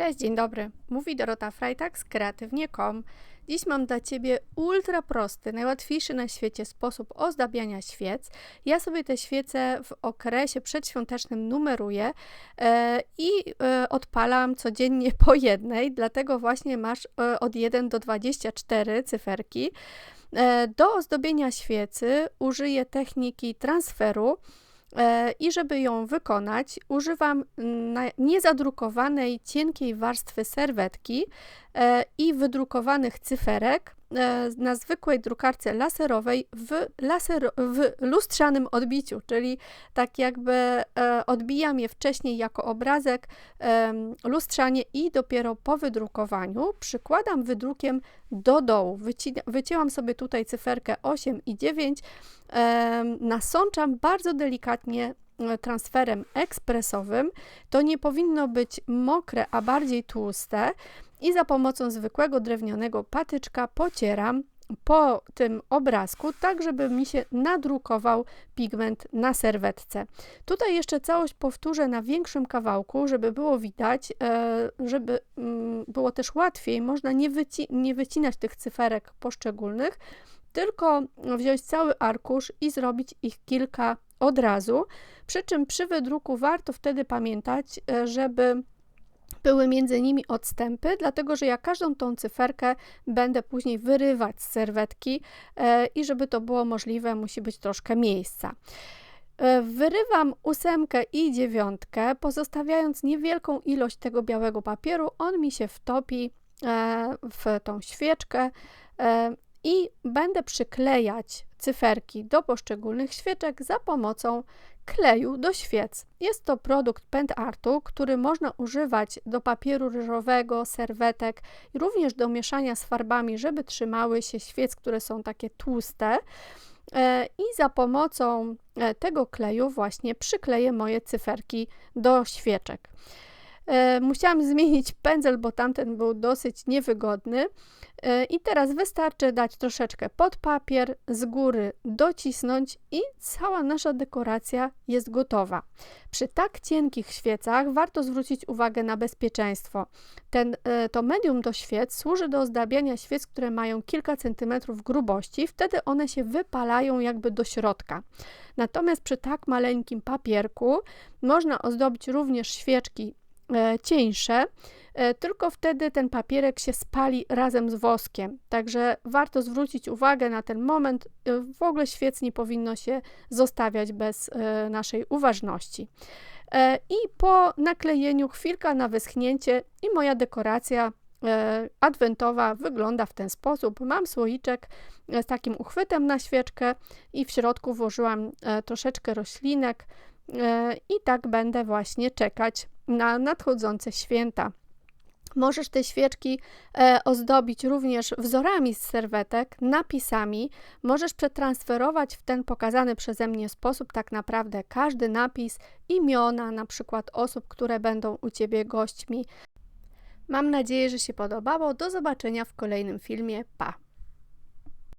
Cześć, dzień dobry. Mówi Dorota Freitag z kreatywnie.com. Dziś mam dla Ciebie ultra prosty, najłatwiejszy na świecie sposób ozdabiania świec. Ja sobie te świece w okresie przedświątecznym numeruję e, i e, odpalam codziennie po jednej, dlatego właśnie masz e, od 1 do 24 cyferki. Do ozdobienia świecy użyję techniki transferu. E, I żeby ją wykonać, używam niezadrukowanej, cienkiej warstwy serwetki e, i wydrukowanych cyferek na zwykłej drukarce laserowej w, laser, w lustrzanym odbiciu, czyli tak jakby e, odbijam je wcześniej jako obrazek lustrzanie i dopiero po wydrukowaniu przykładam wydrukiem do dołu. wycięłam sobie tutaj cyferkę 8 i 9, nasączam bardzo delikatnie e, transferem ekspresowym. To nie powinno być mokre, a bardziej tłuste i za pomocą zwykłego drewnianego patyczka pocieram po tym obrazku, tak żeby mi się nadrukował pigment na serwetce. Tutaj jeszcze całość powtórzę na większym kawałku, żeby było widać, e, żeby mm, było też łatwiej. Można nie, wyci nie wycinać tych cyferek poszczególnych, tylko wziąć cały arkusz i zrobić ich kilka od razu. Przy czym przy wydruku warto wtedy pamiętać, e, żeby były między nimi odstępy, dlatego że ja każdą tą cyferkę będę później wyrywać z serwetki e, i żeby to było możliwe, musi być troszkę miejsca. E, wyrywam ósemkę i dziewiątkę, pozostawiając niewielką ilość tego białego papieru. On mi się wtopi w tą świeczkę i będę przyklejać cyferki do poszczególnych świeczek za pomocą kleju do świec. Jest to produkt Pent Artu, który można używać do papieru ryżowego, serwetek, również do mieszania z farbami, żeby trzymały się świec, które są takie tłuste. E, I za pomocą e, tego kleju właśnie przykleję moje cyferki do świeczek. E, musiałam zmienić pędzel, bo tamten był dosyć niewygodny. E, I teraz wystarczy dać troszeczkę pod papier, z góry docisnąć i cała nasza dekoracja jest gotowa. Przy tak cienkich świecach warto zwrócić uwagę na bezpieczeństwo. Ten, e, to medium do świec służy do ozdabiania świec, które mają kilka centymetrów grubości, wtedy one się wypalają jakby do środka. Natomiast przy tak maleńkim papierku można ozdobić również świeczki cieńsze, e, tylko wtedy ten papierek się spali razem z woskiem. Także warto zwrócić uwagę na ten moment. E, w ogóle świec nie powinno się zostawiać bez naszej uważności. I po naklejeniu chwilka na wyschnięcie i moja dekoracja adwentowa wygląda w ten sposób. Mam słoiczek z takim uchwytem na świeczkę i w środku włożyłam troszeczkę roślinek i tak będę właśnie czekać na nadchodzące święta. Możesz te świeczki e, ozdobić również wzorami z serwetek, napisami. Możesz przetransferować w ten pokazany przeze mnie sposób tak naprawdę każdy napis, imiona na przykład osób, które będą u Ciebie gośćmi. Mam nadzieję, że się podobało. Do zobaczenia w kolejnym filmie. Pa!